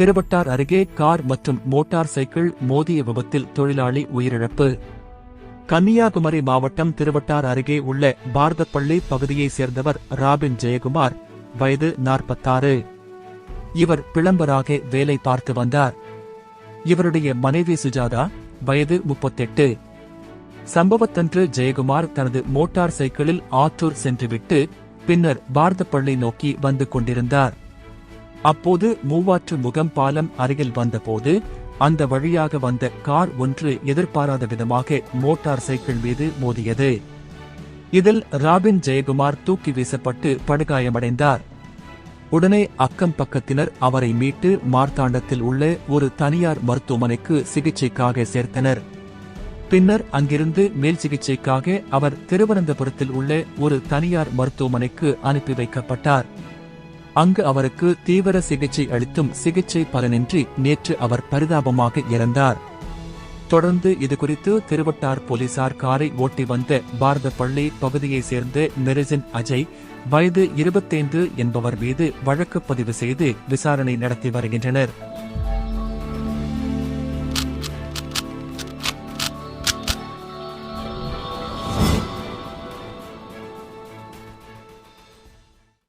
திருவட்டார் அருகே கார் மற்றும் motor cycle மோதிய விபத்தில் தொழிலாளி உயிரிழப்பு. கன்னியாகுமரி மாவட்டம் திருவட்டார் அருகே உள்ள பாரதப்பள்ளி பகுதியைச் சேர்ந்தவர் ராபின் ஜெயக்குமார் வயது நாற்பத்தாறு. இவர் பிளம்பராக வேலை பார்த்து வந்தார். இவருடைய மனைவி சுஜாதா வயது முப்பத்தெட்டு. சம்பவத்தன்று ஜெயக்குமார் தனது மோட்டார் சைக்கிளில் ஆற்றூர் சென்றுவிட்டு பின்னர் பாரதப்பள்ளி நோக்கி வந்து கொண்டிருந்தார். அப்போது மூவாற்று முகம் பாலம் அருகில் வந்தபோது அந்த வழியாக வந்த கார் ஒன்று எதிர்பாராத விதமாக மோட்டார் சைக்கிள் மீது மோதியது. இதில் ராபின் ஜெயக்குமார் தூக்கி வீசப்பட்டு படுகாயமடைந்தார். உடனே அக்கம் பக்கத்தினர் அவரை மீட்டு மார்த்தாண்டத்தில் உள்ள ஒரு தனியார் மருத்துவமனைக்கு சிகிச்சைக்காக சேர்த்தனர். பின்னர் அங்கிருந்து மேல் சிகிச்சைக்காக அவர் திருவனந்தபுரத்தில் உள்ள ஒரு தனியார் மருத்துவமனைக்கு அனுப்பி வைக்கப்பட்டார். அங்கு அவருக்கு தீவிர சிகிச்சை அளித்தும் சிகிச்சை பலனின்றி நேற்று அவர் பரிதாபமாக இறந்தார். தொடர்ந்து இதுகுறித்து திருவட்டார் போலீசார் காரை ஓட்டி வந்த பாரதப்பள்ளி பகுதியைச் சேர்ந்த மெரிசின் அஜய் வயது இருபத்தைந்து என்பவர் மீது வழக்கு பதிவு செய்து விசாரணை நடத்தி வருகின்றனர்.